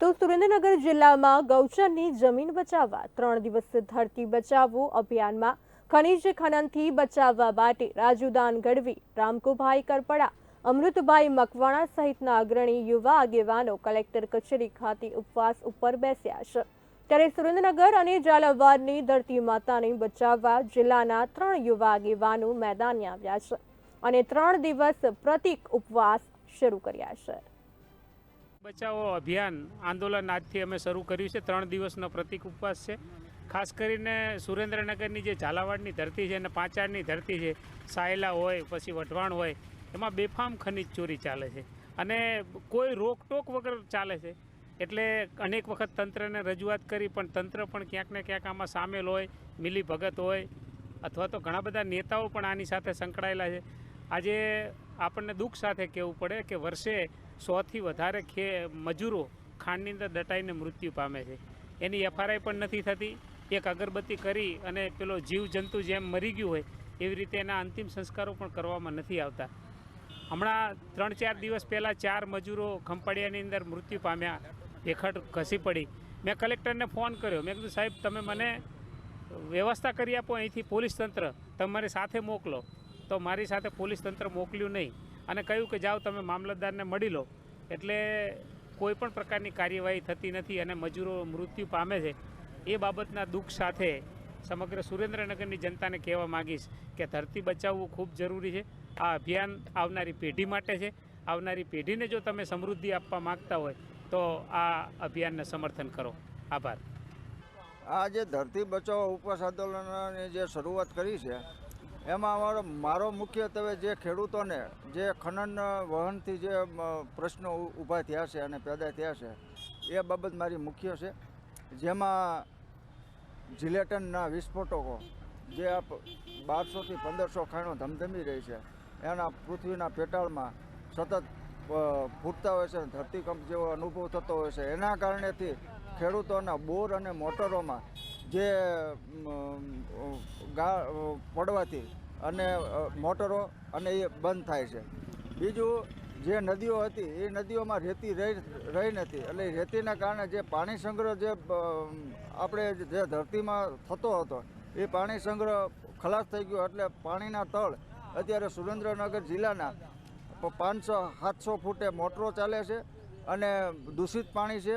તો સુરેન્દ્રનગર જિલ્લામાં ગૌચરની જમીન બચાવવા, ત્રણ દિવસ ધરતી બચાવો અભિયાનમાં ખનીજ ખનનથી બચાવવા માટે રાજુદાન ગઢવી, રામકુભાઈ કરપડા, અમૃતભાઈ મકવાણા સહિતના અગ્રણી યુવા આગેવાનો કલેક્ટર કચેરી ખાતે ઉપવાસ ઉપર બેસ્યા છે. ત્યારે સુરેન્દ્રનગર અને ઝાલાવાડની ધરતી માતાને બચાવવા જિલ્લાના ત્રણ યુવા આગેવાનો મેદાને આવ્યા છે અને ત્રણ દિવસ પ્રતિક ઉપવાસ શરૂ કર્યા છે. બચાવો અભિયાન આંદોલન આજથી અમે શરૂ કર્યું છે. ત્રણ દિવસનો પ્રતિક ઉપવાસ છે. ખાસ કરીને સુરેન્દ્રનગરની જે ઝાલાવાડની ધરતી છે અને પાંચાળની ધરતી છે, સાયલા હોય, પછી વઢવાણ હોય, એમાં બેફામ ખનિજ ચોરી ચાલે છે. અને કોઈ રોકટોક વગર ચાલે છે. એટલે અનેક વખત તંત્રને રજૂઆત કરી, પણ તંત્ર પણ ક્યાંક ને ક્યાંક આમાં સામેલ હોય મિલી ભગત હોય, અથવા તો ઘણા બધા નેતાઓ પણ આની સાથે સંકળાયેલા છે. આજે આપણને દુઃખ સાથે કહેવું પડે કે વર્ષે સોથી વધારે ખે મજૂરો ખાંડની અંદર દટાઈને મૃત્યુ પામે છે. એની એફઆરઆઈ પણ નથી થતી. એક અગરબત્તી કરી અને પેલો જીવજંતુ જેમ મરી ગયું હોય, એવી રીતે એના અંતિમ સંસ્કારો પણ કરવામાં નથી આવતા. હમણાં ત્રણ ચાર દિવસ પહેલાં ચાર મજૂરો ખંપાળિયાની અંદર મૃત્યુ પામ્યા. ભેખડ ઘસી પડી. મેં કલેક્ટરને ફોન કર્યો. મેં કીધું, સાહેબ, તમે મને વ્યવસ્થા કરી આપો અહીંથી પોલીસ તંત્ર. તમારી સાથે મોકલો. તો મારી સાથે પોલીસ તંત્ર મોકલ્યું નહીં. અને કહ્યું કે જાઓ તમે મામલતદારને મળી લો. એટલે કોઈ પણ પ્રકારની કાર્યવાહી થતી નથી અને મજૂરો મૃત્યુ પામે છે. એ બાબતના દુઃખ સાથે સમગ્ર સુરેન્દ્રનગરની જનતાને કહેવા માગીશ કે ધરતી બચાવવું ખૂબ જરૂરી છે. આ અભિયાન આવનારી પેઢી માટે છે. આવનારી પેઢીને જો તમે સમૃદ્ધિ આપવા માગતા હોય તો આ અભિયાનને સમર્થન કરો. આભાર. આ જે ધરતી બચાવો ઉપવાસ આંદોલનની જે શરૂઆત કરી છે એમાં અમારો મારો મુખ્યત્વે જે ખેડૂતોને જે ખનન વહનથી જે પ્રશ્નો ઊભા થયા છે અને પેદા થયા છે, એ બાબત મારી મુખ્ય છે. જેમાં જિલેટનના વિસ્ફોટકો જે આ બારસોથી પંદરસો ખાણો ધમધમી રહી છે, એના પૃથ્વીના પેટાળમાં સતત ફૂટતા હોય છે, ધરતીકંપ જેવો અનુભવ થતો હોય છે. એના કારણેથી ખેડૂતોના બોર અને મોટરોમાં જે ગા પડવાથી અને મોટરો અને એ બંધ થાય છે. બીજું જે નદીઓ હતી, એ નદીઓમાં રેતી રહી રહી નથી. એટલે રેતીના કારણે જે પાણી સંગ્રહ જે આપણે જે ધરતીમાં થતો હતો, એ પાણી સંગ્રહ ખલાસ થઈ ગયો. એટલે પાણીના તળ અત્યારે સુરેન્દ્રનગર જિલ્લાના પાંચસો, સાતસો ફૂટે મોટરો ચાલે છે અને દૂષિત પાણી છે.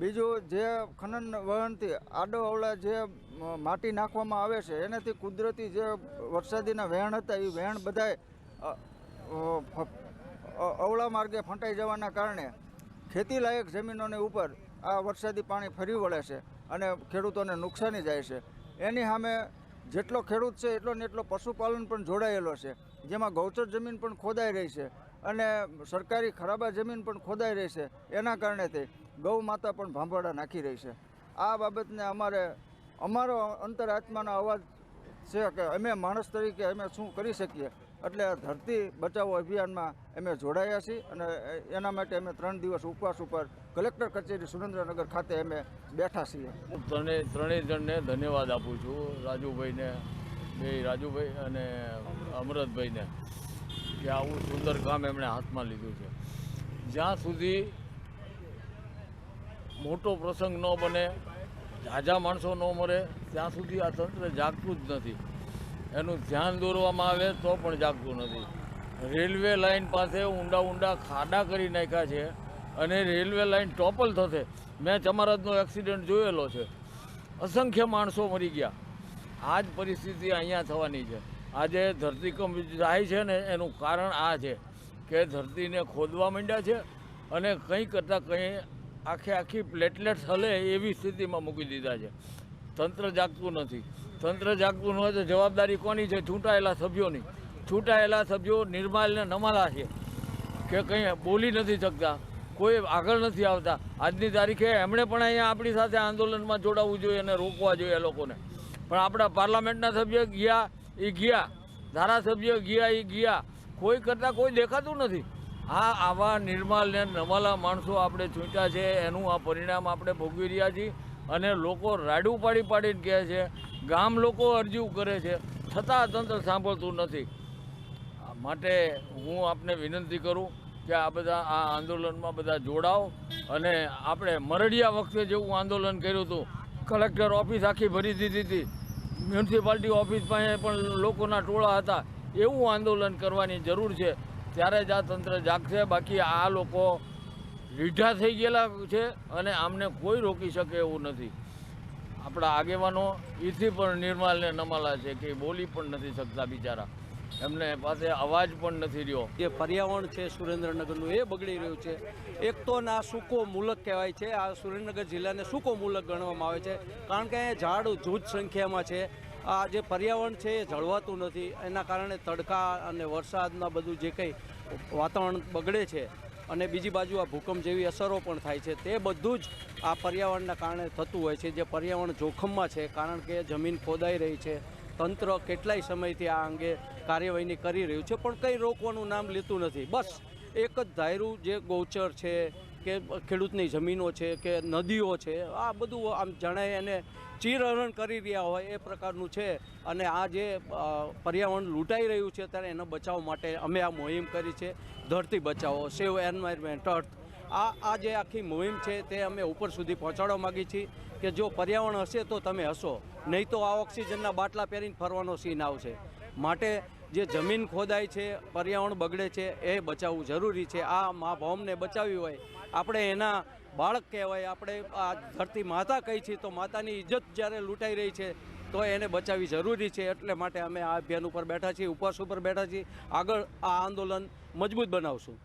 બીજું જે ખનન વહનથી આડો અવળા જે માટી નાખવામાં આવે છે, એનાથી કુદરતી જે વરસાદીના વહેણ હતા, એ વહેણ બધાય અવળા માર્ગે ફંટાઈ જવાના કારણે ખેતીલાયક જમીનોની ઉપર આ વરસાદી પાણી ફરી વળે છે અને ખેડૂતોને નુકસાની જાય છે. એની સામે જેટલો ખેડૂત છે, એટલો ને એટલો પશુપાલન પણ જોડાયેલો છે, જેમાં ગૌચર જમીન પણ ખોદાઈ રહી છે અને સરકારી ખરાબા જમીન પણ ખોદાઈ રહી છે, એના કારણેથી ગૌ માતા પણ ભાંભરડા નાખી રહી છે. આ બાબતને અમારે, અમારો અંતરાત્માનો અવાજ છે કે અમે માણસ તરીકે અમે શું કરી શકીએ? એટલે આ ધરતી બચાવો અભિયાનમાં અમે જોડાયા છીએ અને એના માટે અમે ત્રણ દિવસ ઉપવાસ ઉપર કલેક્ટર કચેરી સુરેન્દ્રનગર ખાતે અમે બેઠા છીએ. હું ત્રણેય ત્રણેય જણને ધન્યવાદ આપું છું, રાજુભાઈને, બે રાજુભાઈ અને અમરતભાઈને, કે આવું સુંદર કામ એમણે હાથમાં લીધું છે. જ્યાં સુધી મોટો પ્રસંગ ન બને, ઝાઝા માણસો ન મરે, ત્યાં સુધી આ તંત્ર જાગતું જ નથી. એનું ધ્યાન દોરવામાં આવે તો પણ જાગતું નથી. રેલવે લાઇન પાસે ઊંડા ઊંડા ખાડા કરી નાખ્યા છે અને રેલવે લાઇન ટોપલ થશે. મેં ચમારતનો એક્સિડન્ટ જોયેલો છે. અસંખ્ય માણસો મરી ગયા. આ જ પરિસ્થિતિ અહીંયા થવાની છે. આજે ધરતીકંપ થાય છે ને એનું કારણ આ છે કે ધરતીને ખોદવા માંડ્યા છે અને કંઈ કરતાં કંઈ આખે આખી પ્લેટલેટ્સ હલે એવી સ્થિતિમાં મૂકી દીધા છે. તંત્ર જાગતું નથી. તંત્ર જાગતું ન હોય તો જવાબદારી કોની છે? છૂટાયેલા સભ્યોની. છૂટાયેલા સભ્યો નિર્માલને નમાલા છે કે કંઈ બોલી નથી શકતા, કોઈ આગળ નથી આવતા. આજની તારીખે એમણે પણ અહીંયા આપણી સાથે આંદોલનમાં જોડાવવું જોઈએ અને રોકવા જોઈએ લોકોને. પણ આપણા પાર્લામેન્ટના સભ્ય ગયા એ ગયા. ધારાસભ્ય ગયા એ ગયા. કોઈ કરતાં કોઈ દેખાતું નથી. આ આવા નિર્માલ ને નમાલા માણસો આપણે ચૂંટ્યા છે, એનું આ પરિણામ આપણે ભોગવી રહ્યા છીએ અને લોકો રાડું પાડી પાડીને કહે છે, ગામ લોકો અરજીઓ કરે છે, છતાં તંત્ર સાંભળતું નથી. માટે હું આપને વિનંતી કરું કે આ બધા આ આંદોલનમાં બધા જોડાઓ અને આપણે મરડિયા વખતે જેવું આંદોલન કર્યું હતું, કલેક્ટર ઓફિસ આખી ભરી દીધી હતી, મ્યુનિસિપાલિટી ઓફિસ પાસે પણ લોકોના ટોળા હતા, એવું આંદોલન કરવાની જરૂર છે. ત્યારે જ આ તંત્ર જાગશે. બાકી આ લોકો રીઢા થઈ ગયેલા છે અને આમને કોઈ રોકી શકે એવું નથી. આપણા આગેવાનો એથી પણ નિર્માલને નમાલા છે કે બોલી પણ નથી શકતા બિચારા. એમને પાસે અવાજ પણ નથી રહ્યો. જે પર્યાવરણ છે સુરેન્દ્રનગરનું, એ બગડી રહ્યું છે. એક તો આ સૂકો મુલક કહેવાય છે. આ સુરેન્દ્રનગર જિલ્લાને સૂકો મુલક ગણવામાં આવે છે. કારણ કે અહીંયા ઝાડ જૂથ સંખ્યામાં છે. આ જે પર્યાવરણ છે એ જળવાતું નથી. એના કારણે તડકા અને વરસાદના બધું જે કંઈ વાતાવરણ બગડે છે અને બીજી બાજુ આ ભૂકંપ જેવી અસરો પણ થાય છે, તે બધું જ આ પર્યાવરણના કારણે થતું હોય છે. જે પર્યાવરણ જોખમમાં છે, કારણ કે જમીન ખોદાઈ રહી છે, તંત્ર કેટલાય સમયથી આ અંગે કાર્યવાહીની કરી રહ્યું છે, પણ કંઈ રોકવાનું નામ લેતું નથી. બસ એક જ ધાયરું જે ગૌચર છે કે ખેડૂતની જમીનો છે કે નદીઓ છે, આ બધું આમ જણાય એને ચીરહરણ કરી રહ્યા હોય એ પ્રકારનું છે. અને આ જે પર્યાવરણ લૂંટાઈ રહ્યું છે ત્યારે એનો બચાવ માટે અમે આ મોહિમ કરી છે, ધરતી બચાવો, સેવ એન્વાયરમેન્ટ, અર્થ. આ આ જે આખી મુહિમ છે તે અમે ઉપર સુધી પહોંચાડવા માગીએ છીએ કે જો પર્યાવરણ હશે તો તમે હશો નહીં તો આ ઓક્સિજનના બાટલા પહેરીને ફરવાનો સીન આવશે. માટે જે જમીન ખોદાય છે, પર્યાવરણ બગડે છે, એ બચાવવું જરૂરી છે. આ મા ભૌમને બચાવી હોય આપણે એના બાળક કહેવાય, આપણે આ ધરતી માતા કહી છીએ તો માતાની ઇજ્જત જ્યારે લૂંટાઈ રહી છે, તો એને બચાવવી જરૂરી છે. એટલે માટે અમે આ અભિયાન ઉપર બેઠા છીએ, ઉપવાસ ઉપર બેઠા છીએ. આગળ આ આંદોલન મજબૂત બનાવશું.